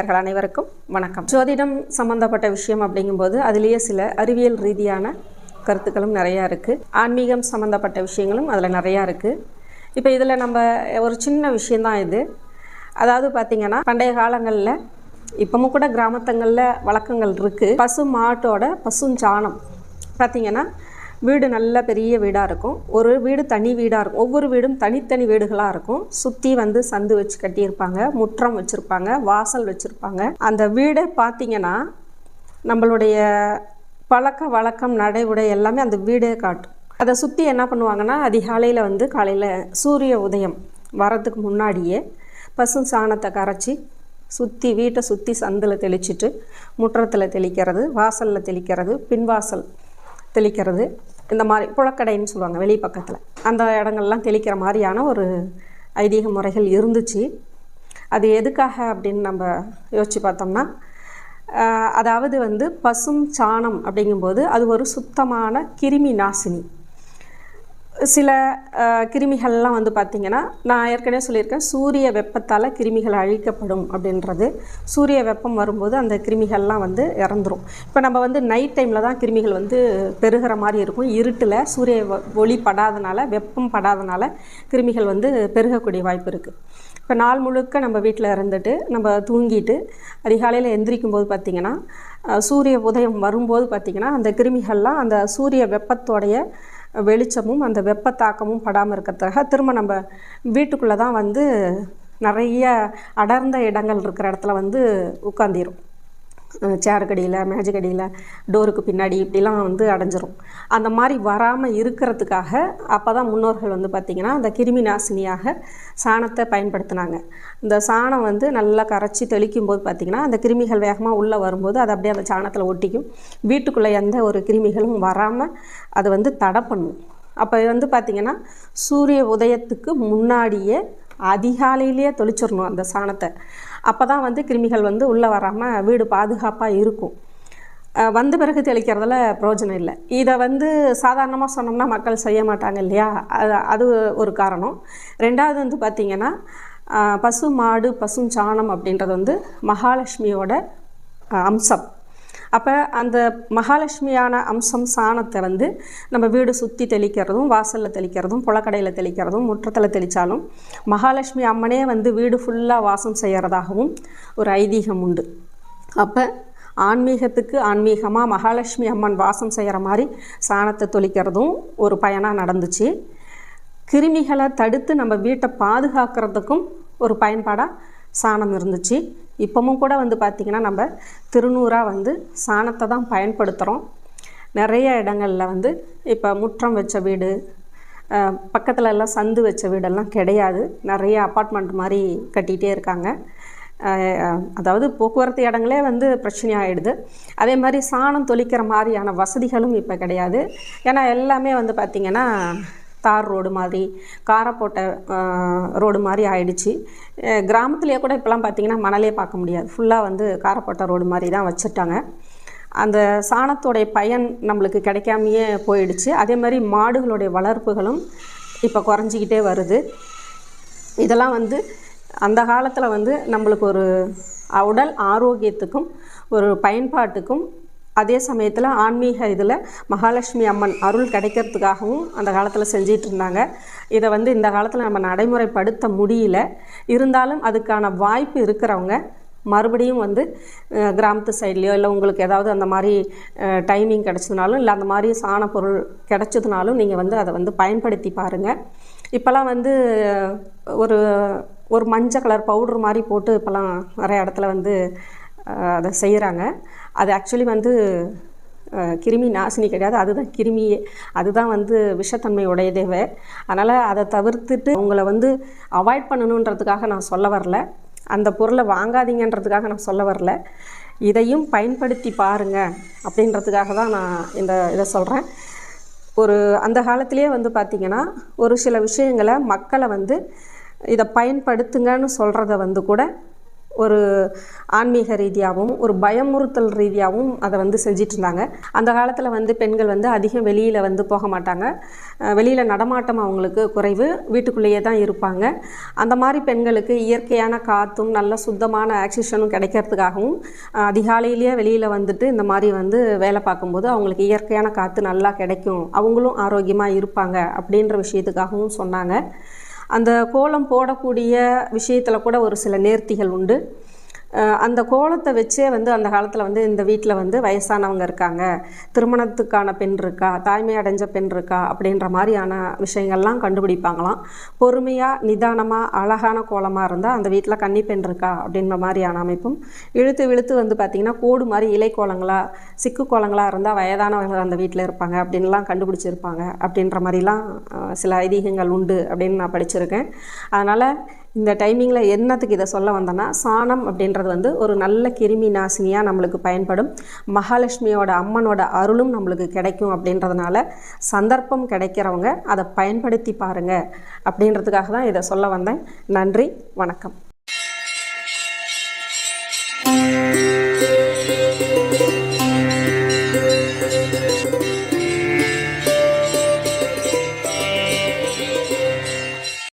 நேயர்கள் அனைவருக்கும் வணக்கம். ஜோதிடம் சம்பந்தப்பட்ட விஷயம் அப்படிங்கும்போது அதுலேயே சில அறிவியல் ரீதியான கருத்துக்களும் நிறையா இருக்குது ஆன்மீகம் சம்மந்தப்பட்ட விஷயங்களும் அதில் நிறையா இருக்குது இப்போ இதில் நம்ம ஒரு சின்ன விஷயந்தான் இது. அதாவது பார்த்திங்கன்னா பண்டைய காலங்களில் இப்பவும் கூட கிராமத்தங்களில் வழக்கங்கள் இருக்குது பசு மாட்டோட பசுஞ்சாணம் பார்த்திங்கன்னா வீடு நல்ல பெரிய வீடாக இருக்கும். ஒரு வீடு தனி வீடாக இருக்கும். ஒவ்வொரு வீடும் தனித்தனி வீடுகளாக இருக்கும். சுற்றி வந்து சந்து வச்சு கட்டியிருப்பாங்க. முற்றம் வச்சுருப்பாங்க. வாசல் வச்சுருப்பாங்க. அந்த வீடை பார்த்திங்கன்னா நம்மளுடைய பழக்க வழக்கம் நடை உடை எல்லாமே அந்த வீடே காட்டும். அதை சுற்றி என்ன பண்ணுவாங்கன்னா அதிகாலையில் வந்து காலையில் சூரிய உதயம் வரதுக்கு முன்னாடியே பசு சாணத்தை கரைச்சி சுற்றி வீட்டை சுற்றி சந்தில் தெளிச்சிட்டு முற்றத்தில் தெளிக்கிறது வாசலில் தெளிக்கிறது பின்வாசல் தெளிக்கிறது. இந்த மாதிரி புழக்கடைன்னு சொல்லுவாங்க வெளி பக்கத்தில். அந்த இடங்கள்லாம் தெளிக்கிற மாதிரியான ஒரு ஐதீக முறைகள் இருந்துச்சு. அது எதுக்காக அப்படின்னு நம்ம யோசித்து பார்த்தோம்னா அதாவது வந்து பசும் சாணம் அப்படிங்கும்போது அது ஒரு சுத்தமான கிருமி நாசினி. சில கிருமிகள்லாம் வந்து பார்த்திங்கன்னா நான் ஏற்கனவே சொல்லியிருக்கேன் சூரிய வெப்பத்தால் கிருமிகள் அழிக்கப்படும் அப்படின்றது. சூரிய வெப்பம் வரும்போது அந்த கிருமிகள்லாம் வந்து இறந்துரும். இப்போ நம்ம வந்து நைட் டைமில் தான் கிருமிகள் வந்து பெருகிற மாதிரி இருக்கும். இருட்டில் சூரிய ஒளி படாதனால வெப்பம் படாதனால கிருமிகள் வந்து பெருகக்கூடிய வாய்ப்பு இருக்குது இப்போ நாள் முழுக்க நம்ம வீட்டில் இருந்துட்டு நம்ம தூங்கிட்டு அதிகாலையில் எந்திரிக்கும் போது பார்த்திங்கன்னா சூரிய உதயம் வரும்போது பார்த்திங்கன்னா அந்த கிருமிகள்லாம் அந்த சூரிய வெப்பத்தோடைய வெளிச்சமும் அந்த வெப்ப தாக்கமும் படாமல் இருக்கிறதுக்காக திரும்ப நம்ம வீட்டுக்குள்ளே தான் வந்து நிறைய அடர்ந்த இடங்கள் இருக்கிற இடத்துல வந்து உட்காந்திரும் சேருக்கடியில் மேஜுக்கடியில் டோருக்கு பின்னாடி இப்படிலாம் வந்து அடைஞ்சிரும். அந்த மாதிரி வராமல் இருக்கிறதுக்காக அப்போ தான் முன்னோர்கள் வந்து பார்த்திங்கன்னா அந்த கிருமி நாசினியாக சாணத்தை பயன்படுத்தினாங்க. இந்த சாணம் வந்து நல்லா கரைச்சி தெளிக்கும் போது பார்த்திங்கன்னா அந்த கிருமிகள் வேகமாக உள்ளே வரும்போது அது அப்படியே அந்த சாணத்தில் ஒட்டிக்கும். வீட்டுக்குள்ளே எந்த ஒரு கிருமிகளும் வராமல் அது வந்து தடை பண்ணும். அப்போ வந்து பார்த்திங்கன்னா சூரிய உதயத்துக்கு முன்னாடியே அதிகாலையிலேயே தொளிச்சிடணும் அந்த சாணத்தை. அப்போ தான் வந்து கிருமிகள் வந்து உள்ளே வராமல் வீடு பாதுகாப்பாக இருக்கும். வந்த பிறகு தெளிக்கிறதுல பிரயோஜனம் இல்லை. இதை வந்து சாதாரணமாக சொன்னோம்னா மக்கள் செய்ய மாட்டாங்க இல்லையா? அது அது ஒரு காரணம். ரெண்டாவது வந்து பார்த்திங்கன்னா பசு மாடு பசு சாணம் அப்படின்றது வந்து மகாலட்சுமியோட அம்சம். அப்போ அந்த மகாலட்சுமியான அம்சம் சாணத்தை வந்து நம்ம வீடு சுற்றி தெளிக்கிறதும் வாசலில் தெளிக்கிறதும் புலக்கடையில் தெளிக்கிறதும் முற்றத்தில் தெளித்தாலும் மகாலட்சுமி அம்மனே வந்து வீடு ஃபுல்லாக வாசம் செய்கிறதாகவும் ஒரு ஐதீகம் உண்டு. அப்போ ஆன்மீகத்துக்கு ஆன்மீகமாக மகாலட்சுமி அம்மன் வாசம் செய்கிற மாதிரி சாணத்தை தொளிக்கிறதும் ஒரு பயனாக நடந்துச்சு. கிருமிகளை தடுத்து நம்ம வீட்டை பாதுகாக்கிறதுக்கும் ஒரு பயன்பாடாக சாணம் இருந்துச்சு. இப்போவும் கூட வந்து பார்த்திங்கன்னா நம்ம திருநூறாக வந்து சாணத்தை தான் பயன்படுத்துகிறோம் நிறைய இடங்களில் வந்து இப்போ முற்றம் வச்ச வீடு பக்கத்தில் எல்லாம் சந்து வச்ச வீடெல்லாம் கிடையாது. நிறைய அப்பார்ட்மெண்ட் மாதிரி கட்டிகிட்டே இருக்காங்க. அதாவது போக்குவரத்து இடங்களே வந்து பிரச்சனையாயிடுது. அதே மாதிரி சாணம் தொளிக்கிற மாதிரியான வசதிகளும் இப்போ கிடையாது. ஏன்னா எல்லாமே வந்து பார்த்திங்கன்னா தார் ரோடு மாதிரி காரை போட்ட ரோடு மாதிரி ஆயிடுச்சு. கிராமத்துலேயே கூட இப்போலாம் பார்த்தீங்கன்னா மணலே பார்க்க முடியாது. ஃபுல்லாக வந்து காரை போட்ட ரோடு மாதிரி தான் வச்சுட்டாங்க அந்த சாணத்தோடைய பயன் நம்மளுக்கு கிடைக்காமையே போயிடுச்சு. அதே மாதிரி மாடுகளுடைய வளர்ப்புகளும் இப்போ குறைஞ்சிக்கிட்டே வருது. இதெல்லாம் வந்து அந்த காலத்தில் வந்து நம்மளுக்கு ஒரு உடல் ஆரோக்கியத்துக்கும் ஒரு பயன்பாட்டுக்கும் அதே சமயத்தில் ஆன்மீக இதில் மகாலட்சுமி அம்மன் அருள் கிடைக்கிறதுக்காகவும் அந்த காலத்தில் செஞ்சிகிட்டு இருந்தாங்க இதை வந்து இந்த காலத்தில் நம்ம நடைமுறைப்படுத்த முடியல. இருந்தாலும் அதுக்கான வாய்ப்பு இருக்கிறவங்க மறுபடியும் வந்து கிராமத்து சைட்லேயோ இல்லை உங்களுக்கு ஏதாவது அந்த மாதிரி டைமிங் கிடச்சதுனாலும் இல்லை அந்த மாதிரி சாண பொருள் கிடச்சதுனாலும் நீங்கள் வந்து அதை வந்து பயன்படுத்தி பாருங்கள் இப்போல்லாம் வந்து ஒரு ஒரு மஞ்சள் கலர் பவுடர் மாதிரி போட்டு இப்போல்லாம் நிறைய இடத்துல வந்து அதை செய்கிறாங்க அது ஆக்சுவலி வந்து கிருமி நாசினி கிடையாது. அதுதான் கிருமியே. அதுதான் வந்து விஷத்தன்மை உடையதேவே அதனால் அதை தவிர்த்துட்டு உங்களை வந்து அவாய்ட் பண்ணணுன்றதுக்காக நான் சொல்ல வரல. அந்த பொருளை வாங்காதீங்கன்றதுக்காக நான் சொல்ல வரல. இதையும் பயன்படுத்தி பாருங்கள் அப்படின்றதுக்காக தான் நான் இந்த இதை சொல்கிறேன் ஒரு அந்த காலத்திலேயே வந்து பார்த்திங்கன்னா ஒரு சில விஷயங்களை மக்களை வந்து இதை பயன்படுத்துங்கன்னு சொல்கிறத வந்து கூட ஒரு ஆன்மீக ரீதியாகவும் ஒரு பயமுறுத்தல் ரீதியாகவும் அதை வந்து செஞ்சிட்டு இருந்தாங்க அந்த காலத்தில் வந்து பெண்கள் வந்து அதிகம் வெளியில் வந்து போக மாட்டாங்க. வெளியில் நடமாட்டம் அவங்களுக்கு குறைவு. வீட்டுக்குள்ளேயே தான் இருப்பாங்க. அந்த மாதிரி பெண்களுக்கு இயற்கையான காற்றும் நல்ல சுத்தமான ஆக்சிஜனும் கிடைக்கிறதுக்காகவும் அதிகாலையிலேயே வெளியில் வந்துட்டு இந்த மாதிரி வந்து வேலை பார்க்கும்போது அவங்களுக்கு இயற்கையான காற்று நல்லா கிடைக்கும். அவங்களும் ஆரோக்கியமாக இருப்பாங்க அப்படின்ற விஷயத்துக்காகவும் சொன்னாங்க. அந்த கோலம் போடக்கூடிய விஷயத்தில் கூட ஒரு சில நேர்த்திகள் உண்டு. அந்த கோலத்தை வச்சே வந்து அந்த காலத்தில் வந்து இந்த வீட்டில் வந்து வயசானவங்க இருக்காங்க. திருமணத்துக்கான பெண் இருக்கா? தாய்மை அடைஞ்ச பெண் இருக்கா? அப்படின்ற மாதிரியான விஷயங்கள்லாம் கண்டுபிடிப்பாங்களாம். பொறுமையாக நிதானமாக அழகான கோலமாக இருந்தால் அந்த வீட்டில் கன்னி பெண் இருக்கா? அப்படின்ற மாதிரியான அமைப்பும். இழுத்து இழுத்து வந்து பார்த்திங்கன்னா கோடு மாதிரி இலை கோலங்களா சிக்கு கோலங்களாக இருந்தால் வயதானவர்கள் அந்த வீட்டில் இருப்பாங்க. அப்படின்லாம் கண்டுபிடிச்சிருப்பாங்க. அப்படின்ற மாதிரிலாம் சில ஐதீகங்கள் உண்டு அப்படின்னு நான் படிச்சிருக்கேன். அதனால் இந்த டைமிங்கில் என்னத்துக்கு இதை சொல்ல வந்தேன்னா சாணம் அப்படின்றது வந்து ஒரு நல்ல கிருமி நாசினியாக நம்மளுக்கு பயன்படும். மகாலட்சுமியோட அம்மனோட அருளும் நம்மளுக்கு கிடைக்கும் அப்படின்றதுனால சந்தர்ப்பம் கிடைக்கிறவங்க அதை பயன்படுத்தி பாருங்க அப்படின்றதுக்காக தான் இதை சொல்ல வந்தேன். நன்றி வணக்கம்.